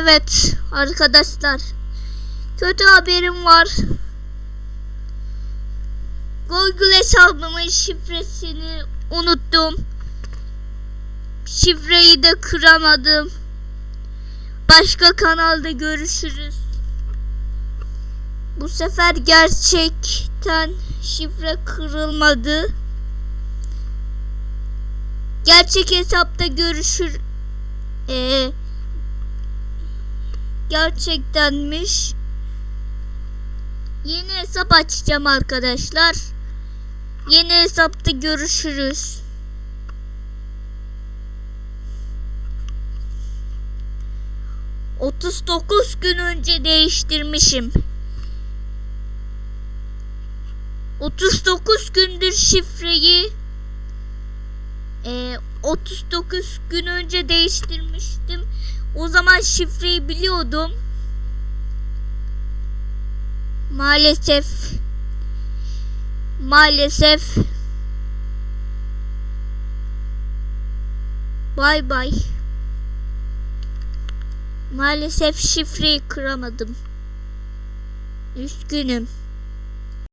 Evet arkadaşlar. Kötü haberim var. Google hesabımın şifresini unuttum. Şifreyi de kıramadım. Başka kanalda görüşürüz. Bu sefer gerçekten şifre kırılmadı. Gerçek hesapta görüşür. Ee, gerçektenmiş. Yeni hesap açacağım arkadaşlar. Yeni hesapta görüşürüz. Otuz dokuz gün önce değiştirmişim. 39 gündür şifreyi e, 39 gün önce değiştirmiştim. O zaman şifreyi biliyordum. Maalesef maalesef bay bay. Maalesef şifreyi kıramadım. Üzgünüm.